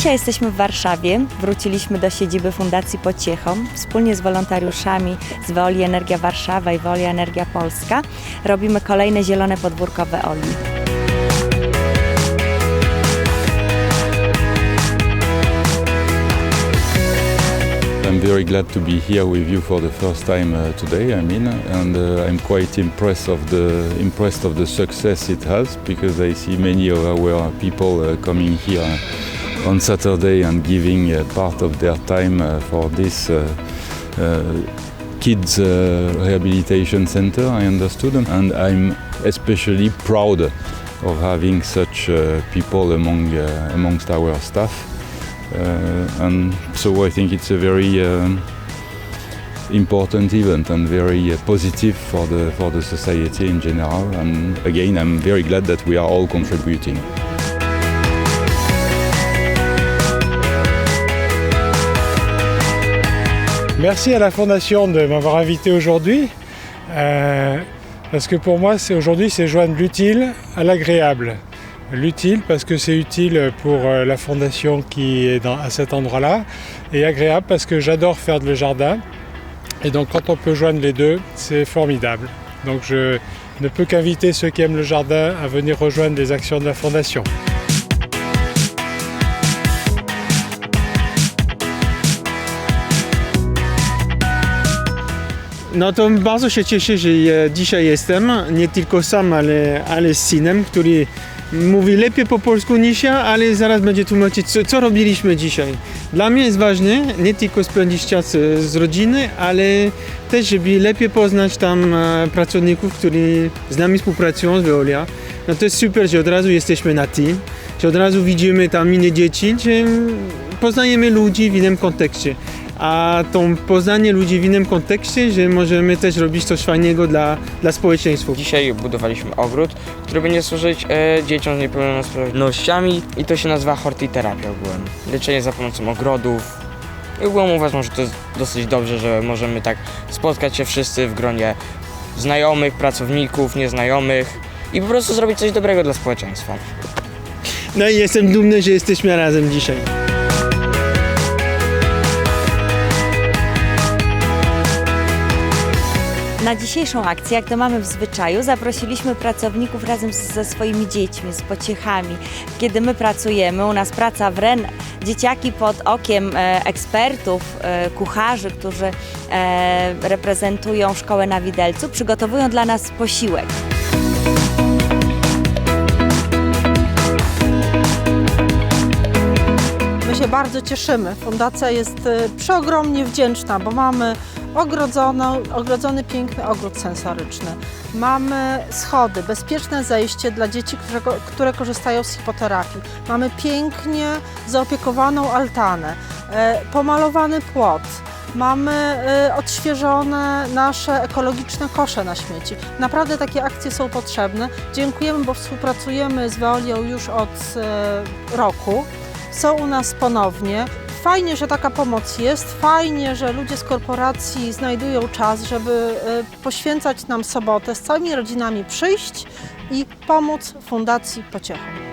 Dzisiaj jesteśmy w Warszawie. Wróciliśmy do siedziby Fundacji Pociechom. Wspólnie z wolontariuszami z Weoli Energia Warszawa i Weoli Energia Polska robimy kolejne zielone podwórko Weoli. I'm very glad to be here with you for the first time uh, today. I mean, and uh, I'm quite impressed of the impressed of the success it has because I see many of our people uh, coming here on Saturday and giving uh, part of their time uh, for this. Uh, Kids Rehabilitation Center, I understood, and I'm especially proud of having such people among amongst our staff. And so I think it's a very um, important event and very uh, positive for the for the society in general. And again, I'm very glad that we are all contributing. Merci à la Fondation de m'avoir invité aujourd'hui. euh, parce que pour moi, aujourd'hui, c'est joindre l'utile à l'agréable. L'utile parce que c'est utile pour euh, la Fondation qui est à cet endroit-là. Et agréable parce que j'adore faire le jardin. Et donc quand on peut joindre les deux, c'est formidable. Donc je ne peux qu'inviter ceux qui aiment le jardin à venir rejoindre les actions de la Fondation. No to bardzo się cieszę, że dzisiaj jestem, nie tylko sam, ale, ale z synem, który mówi lepiej po polsku niż ja, ale zaraz będzie tłumaczyć, co, co robiliśmy dzisiaj. Dla mnie jest ważne nie tylko spędzić czas z rodziny, ale też, żeby lepiej poznać tam e, pracowników, którzy z nami współpracują z Veolia. No to jest super, że od razu jesteśmy na team, że od razu widzimy tam inne dzieci, że poznajemy ludzi w innym kontekście a to poznanie ludzi w innym kontekście, że możemy też robić coś fajnego dla, dla społeczeństwa. Dzisiaj budowaliśmy ogród, który będzie służyć e, dzieciom z niepełnosprawnościami i to się nazywa hortiterapia ogółem. Leczenie za pomocą ogrodów. I ogółem uważam, że to jest dosyć dobrze, że możemy tak spotkać się wszyscy w gronie znajomych, pracowników, nieznajomych i po prostu zrobić coś dobrego dla społeczeństwa. No i jestem dumny, że jesteśmy razem dzisiaj. Na dzisiejszą akcję, jak to mamy w zwyczaju, zaprosiliśmy pracowników razem ze swoimi dziećmi, z pociechami. Kiedy my pracujemy, u nas praca w REN, dzieciaki pod okiem e, ekspertów, e, kucharzy, którzy e, reprezentują szkołę na Widelcu, przygotowują dla nas posiłek. My się bardzo cieszymy. Fundacja jest przeogromnie wdzięczna, bo mamy ogrodzoną, ogrodzony piękny ogród sensoryczny. Mamy schody, bezpieczne zejście dla dzieci, które, które korzystają z hipoterapii. Mamy pięknie zaopiekowaną altanę, e, pomalowany płot. Mamy e, odświeżone nasze ekologiczne kosze na śmieci. Naprawdę takie akcje są potrzebne. Dziękujemy, bo współpracujemy z Veolią już od e, roku są u nas ponownie. Fajnie, że taka pomoc jest, fajnie, że ludzie z korporacji znajdują czas, żeby e, poświęcać nam sobotę, z całymi rodzinami przyjść i pomóc Fundacji Pociechom.